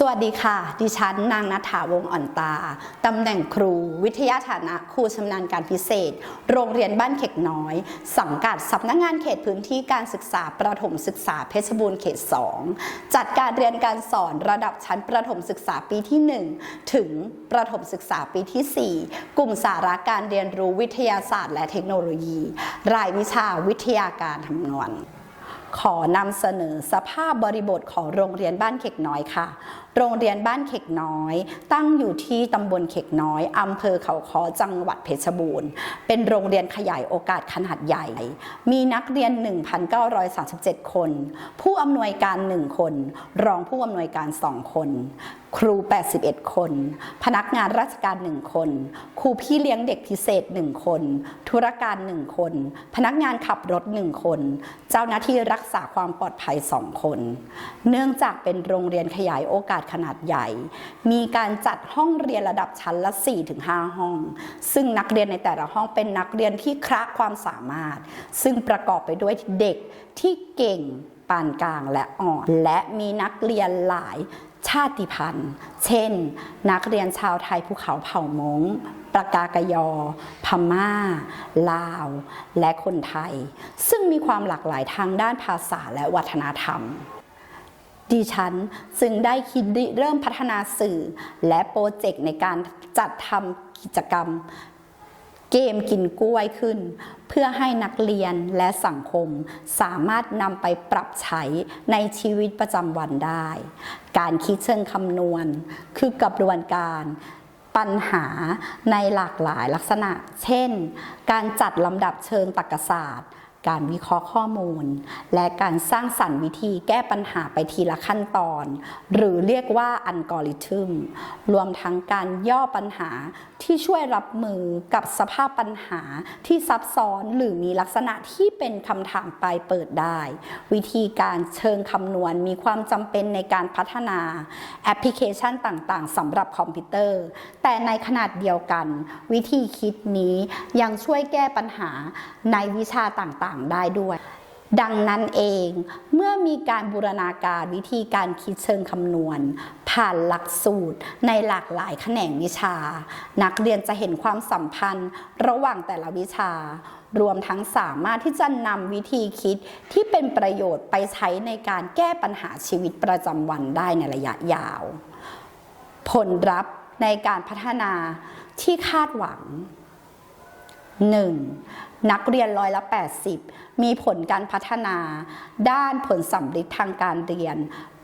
สวัสดีค่ะ ดิฉันนางนัฐาวงอ่อนตา ตำแหน่งครู วิทยาฐานะครูชำนาญการพิเศษ โรงเรียนบ้านเข็กน้อย สังกัดสำนักงานเขตพื้นที่การศึกษาประถมศึกษาเพชรบูรณ์เขต 2 จัดการเรียนการสอนระดับชั้นประถมศึกษาปีที่ 1 ถึงประถมศึกษาปีที่ 4 กลุ่มสาระการเรียนรู้วิทยาศาสตร์ และเทคโนโลยี รายวิชาวิทยาการคำนวณ ขอนำเสนอสภาพบริบทของโรงเรียนบ้านเข็กน้อยค่ะ โรงเรียนบ้านเข็กน้อย ตั้งอยู่ที่ตำบลเข็กน้อยอำเภอเขาคอจังหวัดเพชรบูรณ์ เป็นโรงเรียนขยายโอกาสขนาดใหญ่ มีนักเรียน 1,937 คน ผู้อำนวยการ 1 คน รองผู้อำนวยการ 2 คน ครู 81 คน พนักงานราชการ 1 คน ครูพี่เลี้ยงเด็กพิเศษ 1 คน ธุรการ 1 คน พนักงานขับรถ 1 คน เจ้าหน้าที่รักักษาความปลอดภัยสองคน เนื่องจากเป็นโรงเรียนขยายโอกาสขนาดใหญ่ มีการจัดห้องเรียนระดับชั้นละ 4-5 ห้อง ซึ่งนักเรียนในแต่ละห้องเป็นนักเรียนที่คละความสามารถ ซึ่งประกอบไปด้วยเด็กที่เก่งปานกลางและอ่อน และมีนักเรียนหลาย ชาติพันธุ์ เช่น นักเรียนชาวไทยภูเขาเผ่ามงปรากากยอ พม่า ลาว และคนไทย ซึ่งมีความหลากหลายทางด้านภาษาและวัฒนธรรม ดิฉันจึงได้คิดเริ่มพัฒนาสื่อและโปรเจกต์ในการจัดทำกิจกรรม เกมกินกล้วยขึ้น เพื่อให้นักเรียนและสังคม สามารถนำไปปรับใช้ในชีวิตประจำวันได้ การคิดเชิงคำนวณ คือกระบวนการปัญหาในหลากหลายลักษณะ เช่น การจัดลำดับเชิงตรรกศาสตร์ การวิเคราะห์ข้อมูล และการสร้างสรรค์วิธีแก้ปัญหาไปทีละขั้นตอน หรือเรียกว่าอัลกอริทึมรวมทั้งการย่อปัญหาที่ช่วยรับมือกับสภาพปัญหาที่ซับซ้อนหรือมีลักษณะที่เป็นคำถามปลายเปิดได้ วิธีการเชิงคำนวณมีความจำเป็นในการพัฒนาแอปพลิเคชันต่างๆสำหรับคอมพิวเตอร์ แต่ในขนาดเดียวกัน วิธีคิดนี้ยังช่วยแก้ปัญหาในวิชาต่างๆได้ด้วย ดังนั้นเองเมื่อมีการบูรณาการวิธีการคิดเชิงคำนวณ ผ่านหลักสูตรในหลากหลายแขนงวิชา นักเรียนจะเห็นความสัมพันธ์ระหว่างแต่ละวิชารวมทั้งสามารถที่จะนำวิธีคิดที่เป็นประโยชน์ไปใช้ในการแก้ปัญหาชีวิตประจำวันได้ในระยะยาว ผลลัพธ์ในการพัฒนาที่คาดหวัง 1. นักเรียนร้อยละ 80 มีผลการพัฒนา ด้านผลสำลิดทางการเรียน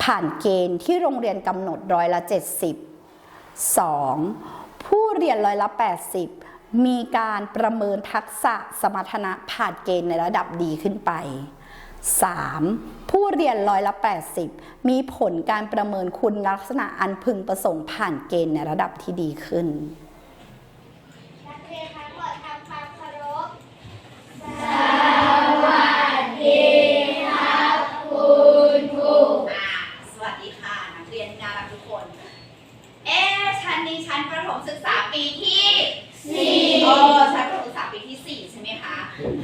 ผ่านเกณฑ์ที่โรงเรียนกำหนดร้อยละ 70 2. ผู้เรียนร้อยละ 80 มีการประเมินทักษะสมรรถนะผ่านเกณฑ์ในระดับดีขึ้นไป 3. ผู้เรียนร้อยละ 80 มีผลการประเมินคุณลักษณะอันพึงประสงค์ผ่านเกณฑ์ในระดับที่ดีขึ้น คน เอ๊ะชั้นนี้ชั้นประถมศึกษาปีที่สี่โอ้ชั้นประถมศึกษาปีที่สี่ใช่ไหมคะ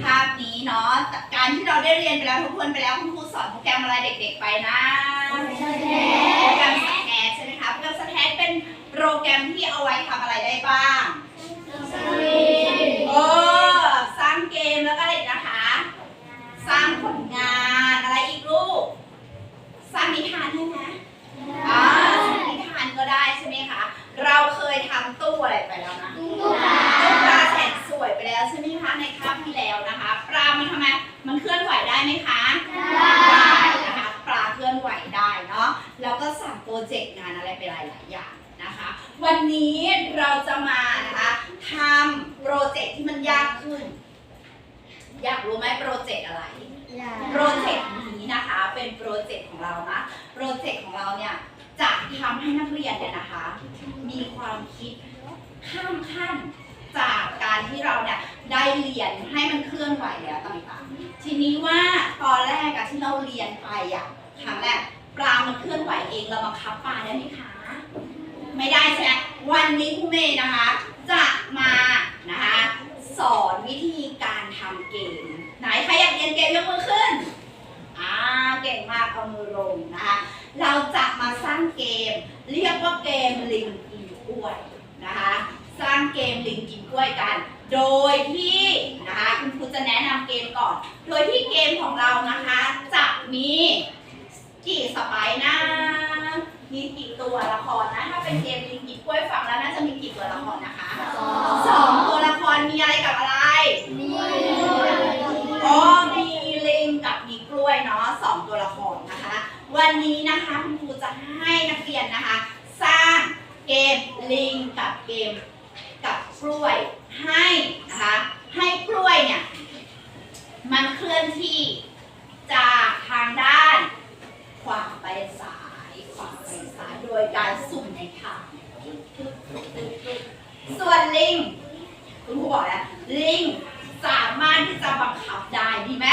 ภาพนี้เนาะการที่เราได้เรียนไปแล้วทุกคนไปแล้วคุณครูสอนโปรแกรมอะไรเด็ก ๆ ไปนะโปรแกรมสแตทใช่ไหมคะโปรแกรมสแตทเป็นโปรแกรมที่เอาไว้ทำอะไรได้บ้างโอ้สร้างเกมแล้วก็อะไรอีกนะคะ สร้างผลงานอะไรอีกลูก สร้างนิทานได้ไหมอ่าสร้างนิทานก็ได้ใช่ไหมคะ เราเคยทำตู้อะไรไปแล้วนะตู้ปลาแสนสวยไปแล้วใช่ไหมคะในคาบที่แล้วนะคะ ปลา มันทำไม มันเคลื่อนไหวได้ไหมคะ ได้นะคะ ปลาเคลื่อนไหวได้เนาะ แล้วก็สั่งโปรเจกต์งานอะไรไปหลายๆอย่างนะคะ วันนี้เราจะมานะคะทำโปรเจกต์ที่มันยากขึ้น อยากรู้ไหมโปรเจกต์อะไร โปรเจกต์นี้นะคะเป็นโปรเจกต์ของเรานะ โปรเจกต์ของเราเนี่ยจะทำให้นักเรียนเนี่ยนะคะ มีความคิดข้ามขั้นจากการที่เราเนี่ยได้เรียนให้มันเคลื่อนไหวแล้วต่างๆ ทีนี้ว่าตอนแรกอะที่เราเรียนไปอะครั้งแรกปลามันเคลื่อนไหวเองเราบังคับปลาได้ไหมคะ ไม่ได้ใช่ไหมวันนี้ครูเมย์นะคะ จะมานะคะ สอนวิธีการทำเกม ไหนใครอยากเรียนเกมยกมือขึ้น อ่า เก่งมากเอามือลงนะคะ เราจะมาสร้างเกม เรียกว่าเกมลิงกินกล้วยนะคะ สร้างเกมลิงกินกล้วยกัน โดยที่นะคะคุณครูจะแนะนำเกมก่อน โดยที่เกมของเรานะคะจะมีกี่สไปน์นะ มีกี่ตัวละครนะ ถ้าเป็นเกมลิงกินกล้วยฟังแล้วน่าจะมีกี่ตัวละครนะคะสองตัวละครมีอะไรกับอะไร อ๋อมีลิงกับมีกล้วยเนาะสองตัวละครนะคะ วันนี้นะคะคุณครูจะให้นักเรียนนะคะ สร้างเกมลิงกับเกมกับกล้วยให้นะคะ ให้กล้วยเนี่ย มันเคลื่อน ที่จากทางด้าน ขวาไปซ้ายขวาไปซ้ายโดยการสุ่มในทางส่วนลิง คุณครูบอกแล้วลิงสามารถที่จะบังคับได้ดีไหม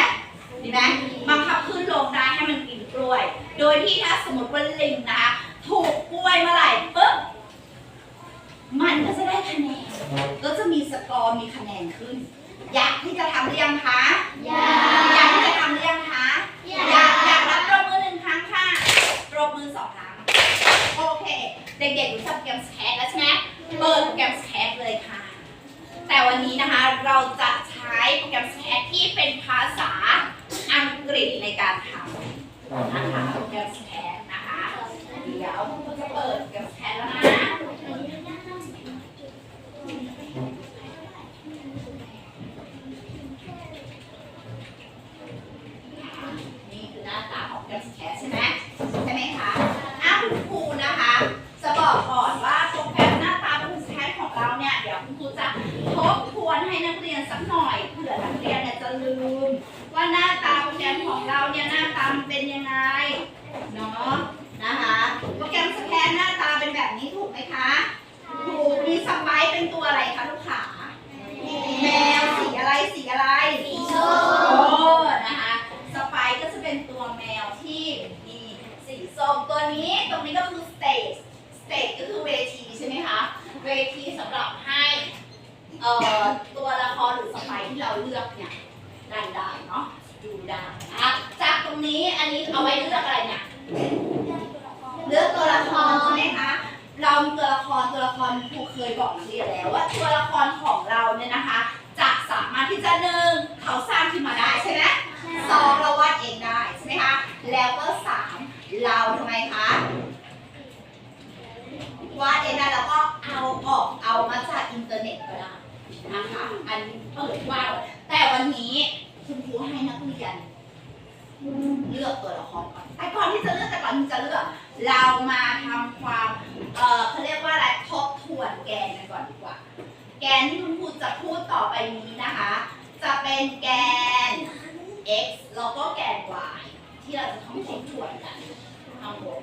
ดีไหมบังคับขึ้นลงได้ให้มันกินกล้วย โดยที่ถ้าสมมติว่าลิงนะคะถูกกล้วยเมื่อไหร่ปุ๊บมันก็จะได้คะแนน ก็จะมีสกอร์มีคะแนนขึ้น อยากที่จะทำหรือยังคะ อยาก รือยังคะอยากอยากรับปรบมือหนึ่งครั้งค่ะปรบมือสองครั้ง โอเค เด็กๆรู้จักโปรแกรมสแคทแล้วใช่ไหมเปิดโปรแกรมสแคทเลยค่ะ แต่วันนี้นะคะเราจะใช้โปรแกรมสแคทที่เป็นภาษาอังกฤษในการทำนะคะโปรแกรมสแคทนะคะ เดี๋ยวคุณจะเปิดโปรแกรมสแคทแล้วนะ นี่คือหน้าตาของแกรมสแคทใช่ไหมใช่ไหมคะอ้าวคุณครูนะคะ จะบอกก่อนว่าโปรแกรมหน้าตาแกรมสแคทของเราเนี่ย เดี๋ยวคุณครูจะทบทวนให้นักเรียนสักหน่อยเผื่อนักเรียนเนี่ยจะลืม ว่าหน้าตาโปรแกรมของเราเนี่ยหน้าตามันเป็นยังไงเนาะนะคะ โปรแกรมสแคทหน้าตาเป็นแบบนี้ถูกไหมคะถูกมีสไปซ์เป็นตัวอะไรคะลูกขาแมวสีอะไรสีอะไร สีส้ม โอ้นะคะ สไปค์ก็จะเป็นตัวแมวที่มีสีส้มตัวนี้ตรงนี้ก็คือ stage stage ก็คือเวทีใช่ไหมคะ เวทีสำหรับให้เอ่อ ตัวละครหรือสไปค์ที่เราเลือกเนี่ยได้ได้เนาะดูได้นะคะจากตรงนี้อันนี้เอาไว้เลือกอะไรเนี่ยเลือกตัวละครใช่ไหมคะเรามีตัวละครตัวละครครูเคยบอกนักเรียนแล้วว่าตัวละครของเราเนี่ยนะคะ จะสามารถที่จะหนึ่งเขาสร้างขึ้นมาได้ใช่ไหมสองเราวาดเองได้ใช่ไหมคะแล้วก็สามเราทำไมคะวาดเองได้แล้วก็เอาออกเอามาจากอินเทอร์เน็ตก็ได้นะคะ อันนี้เปิดว่างแต่วันนี้คุณครูให้นักเรียน เลื อกตัวละครก่อนแต่ก่อนที่จะเลือกแต่ก่อนที่จะเลือก เรามาทำความเออเขาเรียกว่าอะไรทบทวนแกนกันก่อนดีกว่า แกนที่คุณครูจะพูดต่อไปนี้นะคะ จะเป็นแกน x แล้วก็แกน y ที่เราจะต้องทบทวนกันทั้งหมด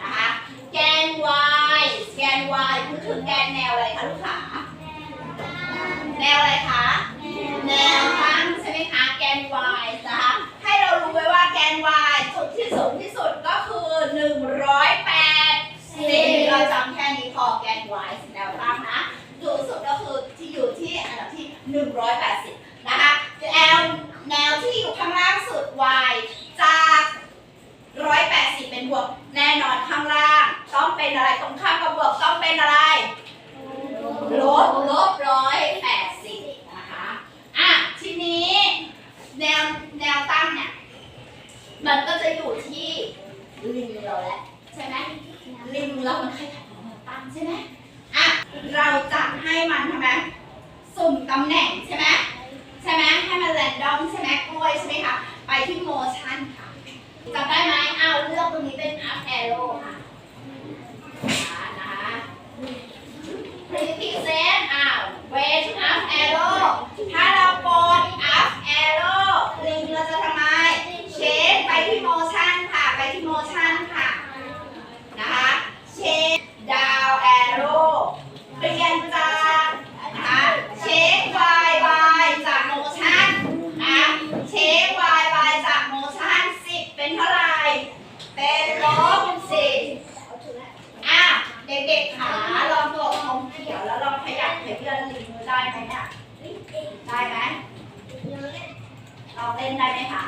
นะคะ แกน y แกน y คือคือแกนแนวอะไรคะลูกขาแนวอะไรคะ ไว้ว่าแกน y จุดที่สูงที่สุดก็คือ 108เราจำแค่นี้พอแกน y แนวตั้งนะสูงสุดก็คือที่อยู่ที่อันดับที่ 180 นะคะแนวแนวที่อยู่ข้างล่างสุด y จาก 180 เป็นบวก แน่นอนข้างล่าง ต้องเป็นอะไรตรงข้ามกับบวกต้องเป็นอะไร ลบลบร้อยแปดสิบนะคะ อะ ทีนี้ แนวแนวตั้งเนี่ย มันก็จะอยู่ที่ริมเราแหละใช่ไหมริมเรามันใครถัดของแนวตั้งใช่ไหมอะ เราจะให้มันทำไมสุ่มตำแห น่งใช่ไหมใช่ไหมให้มันแรนดอมใช่ไหมกล้วยใช่ไหมคะ ไปที่โมชั่นค่ะจำได้ไหมอ้าวเลือกตรงนี้เป็น up arrow ค่ะนะคะ represent อ้าว way to up arrow ถ้าเรากด up arrow ลิงเราจะทำไม change ไปที่ motion ค่ะ ไปที่ motion ค่ะ นะคะ change down arrow เปลี่ยนจากนะคะ change y y จาก motion นะ change y y จาก motion 10 เป็นเท่าไหร่ เป็นลบ10 อะเด็กๆขาลองตัวคงเขียวแล้วลองขยับขยื่นลิงมือได้ไหมเนี่ยได้ไหมลองเล่นได้ไหมคะ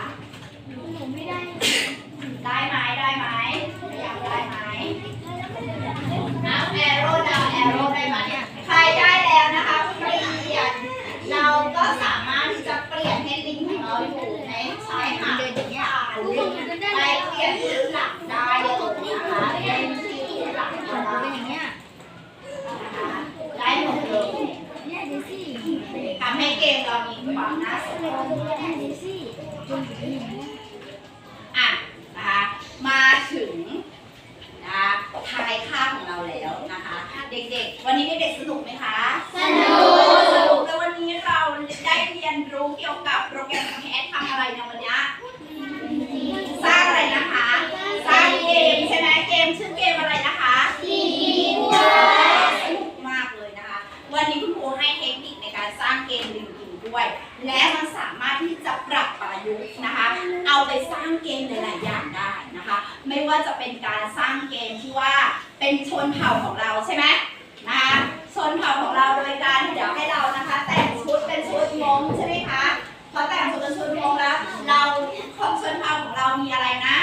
หนูไม่ได้ ได้ไหมได้ไหมพยายามได้ไหมเอาแอโร่ดาวแอโร่ได้ไหมใครได้แล้วนะคะเปลี่ยน เราก็สามารถที่จะเปลี่ยนให้ลิงของเราอยู่ในชายหาดผ่านลิงไปเปลี่ยนพื้นหลังได้เลยนะคะเล่นที่พื้นหลังได้นะคะได้หมดเลยทำให้เกมเรามีความ น่าสนใจอะนะคะมาถึงนะคะท้ายค่าบของเราแล้วนะคะ เด็กๆ วันนี้เด็กๆสนุกไหมคะสนุกสนุกแล้ววันนี้เราได้เรียนรู้เกี่ยวกับโปรแกรมแคสทำอะไรในวันนี้สร้างอะไรนะคะสร้างเกมใช่ไหมเกมชื่อเกมอะไรนะคะสนุกมากเลยนะคะ วันนี้คุณครูให้เทคนิคในการสร้างเกมลิงกิง ด้วย และมันสามารถที่จะปรับประยุกต์นะคะ เอาไปสร้างเกมหลาย ๆ อย่างได้นะคะ ไม่ว่าจะเป็นการสร้างเกมที่ว่าเป็นชนเผ่าของเราใช่ไหมนะคะชนเผ่าของเราโดยการเดี๋ยวให้เรานะคะ แต่งชุดเป็นชุดมงใช่ไหมคะพอแต่งชุดเป็นชุดมงแล้ว เราของชนเผ่าของเรามีอะไรนะ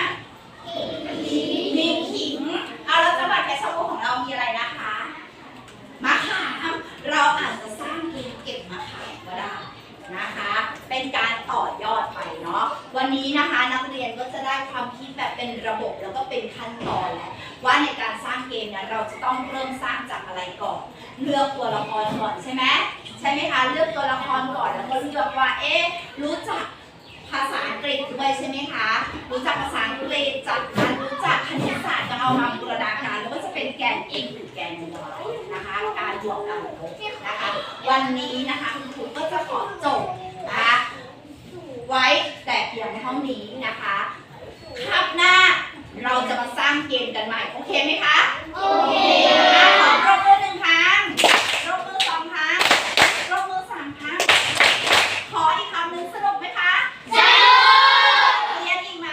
จะต้องเริ่มสร้างจากอะไรก่อน เลือกตัวละครก่อนใช่ไหมใช่ไหมคะเลือกตัวละครก่อนแล้วก็เลือกว่าเอ๊ะรู้จักภาษาอังกฤษด้วยใช่ไหมคะ รู้จักภาษาอังกฤษจากการรู้จักคณิตศาสตร์จะเอามาบูรณาการแล้วก็จะเป็นแกน x หรือแกน y นะคะ การบวกกันลบนะคะ วันนี้นะคะคุณครูก็จะขอจบนะคะไว้แต่เพียงเท่านี้นะคะคาบหน้า เราจะมาสร้างเกมกันใหม่ โอเคไหมคะ โอเคขอปรบมือหนึ่งครั้งปรบมือสองครั้งปรบมือสามครั้ง ขออีกคำหนึ่งสนุกไหมคะสนุกเรียนอีกไหม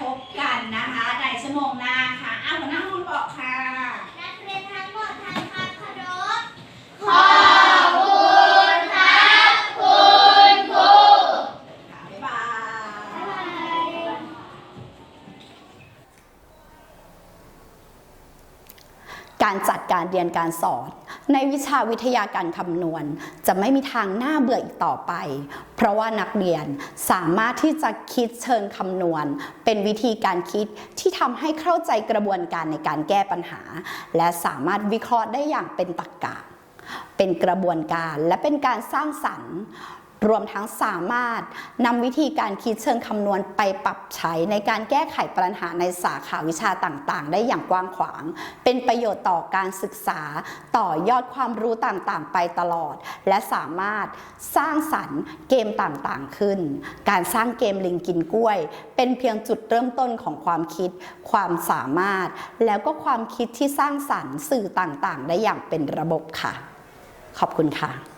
พบกันนะคะในชั่วโมงหน้าค่ะอ้าวหัวหน้าห้องบอกค่ะ นักเรียนทั้งหมดทำความเคารพขอบคุณครับคุณครู ค่ะบ๊ายบาย การจัดการเรียนการสอน ในวิชาวิทยาการคำนวณ จะไม่มีทางน่าเบื่ออีกต่อไป เพราะว่านักเรียนสามารถที่จะคิดเชิงคำนวณ เป็นวิธีการคิดที่ทำให้เข้าใจกระบวนการในการแก้ปัญหา และสามารถวิเคราะห์ได้อย่างเป็นตรรกะ เป็นกระบวนการและเป็นการสร้างสรรค์ รวมทั้งสามารถนำวิธีการคิดเชิงคำนวณไปปรับใช้ในการแก้ไขปัญหาในสาขาวิชาต่างๆ ได้อย่างกว้างขวาง เป็นประโยชน์ต่อการศึกษา ต่อยอดความรู้ต่างๆ ไปตลอด และสามารถสร้างสรรค์เกมต่างๆขึ้น การสร้างเกมลิงกินกล้วย เป็นเพียงจุดเริ่มต้นของความคิด ความสามารถ แล้วก็ความคิดที่สร้างสรรค์สื่อต่างๆ ได้อย่างเป็นระบบค่ะ ขอบคุณค่ะ